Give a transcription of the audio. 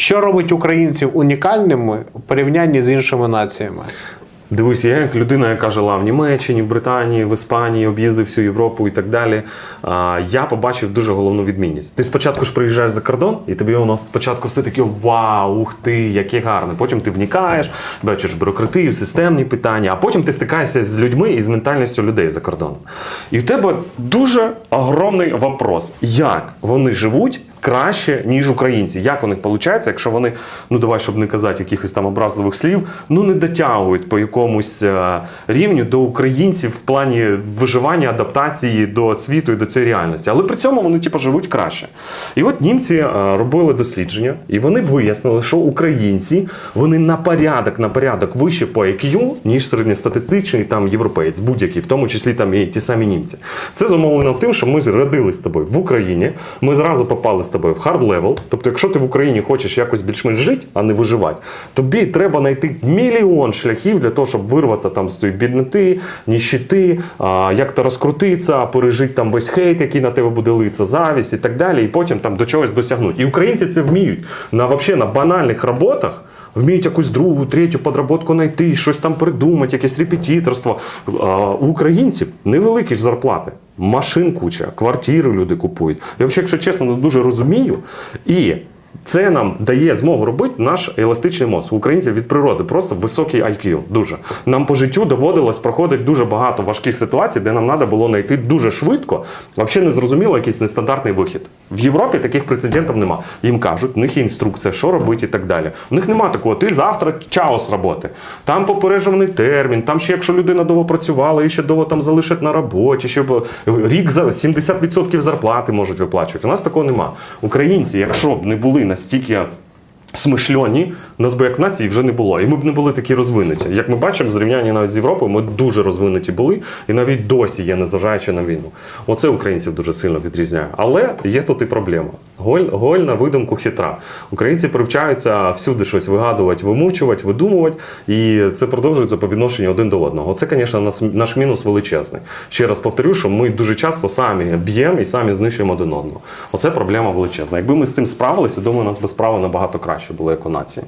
Що робить українців унікальними у порівнянні з іншими націями? Дивись, я як людина, яка жила в Німеччині, в Британії, в Іспанії, об'їздив всю Європу і так далі. Я побачив дуже головну відмінність. Ти спочатку ж приїжджаєш за кордон, і тобі воно спочатку все таке вау, ух ти, яке гарне. Потім ти вникаєш, бачиш бюрократію, системні питання, а потім ти стикаєшся з людьми і з ментальністю людей за кордоном. І в тебе дуже огромний вопрос, як вони живуть. Краще, ніж українці. Як у них виходить, якщо вони, ну давай, щоб не казати якихось там образливих слів, ну не дотягують по якомусь е, рівню до українців в плані виживання, адаптації до світу і до цієї реальності. Але при цьому вони типу, живуть краще. І от німці е, робили дослідження, і вони вияснили, що українці вони на порядок, на порядок вище по IQ, ніж середньостатистичний там європеєць, будь-який, в тому числі там і ті самі німці. Це зумовлено тим, що ми родились з тобою в Україні. Ми зразу попали тобою в хард левел. Тобто, якщо ти в Україні хочеш якось більш-менш жити, а не виживати, тобі треба знайти мільйон шляхів для того, щоб вирватися там з цієї бідноти, ніщити, як то розкрутитися, пережити там весь хейт, який на тебе буде литися, завість і так далі, і потім там до чогось досягнути. І українці це вміють на вообще на банальних роботах. Вміють якусь другу, третю подработку знайти, щось там придумати, якесь репетиторство. У українців невеликі ж зарплати. Машин куча, квартири люди купують. Я взагалі, якщо чесно, не дуже розумію. І це нам дає змогу робити наш еластичний мозок. Українців від природи просто високий IQ. Дуже. Нам по життю доводилось проходити дуже багато важких ситуацій, де нам треба було знайти дуже швидко, взагалі не зрозуміло якийсь нестандартний вихід. В Європі таких прецедентів нема. Їм кажуть, у них є інструкція, що робити і так далі. У них нема такого, ти завтра чао з роботи. Там попереджений термін, там ще якщо людина довго працювала, і ще довго там залишать на роботі, ще б- рік за 70% зарплати можуть виплачувати. У нас такого нема. Українці, якщо б не були настільки. Смишльоні, нас би як нації вже не було. І ми б не були такі розвинуті. Як ми бачимо, зрівняння навіть з Європою, ми дуже розвинуті були і навіть досі є, незважаючи на війну. Оце українців дуже сильно відрізняє. Але є тут і проблема. Голь, голь на видумку хитра. Українці привчаються всюди щось вигадувати, вимучувати, видумувати, і це продовжується по відношенню один до одного. Це, звісно, наш, наш мінус величезний. Ще раз повторю, що ми дуже часто самі б'ємо і самі знищуємо один одного. Оце проблема величезна. Якби ми з цим справилися, думаю, у нас би справи набагато краще було як у нації.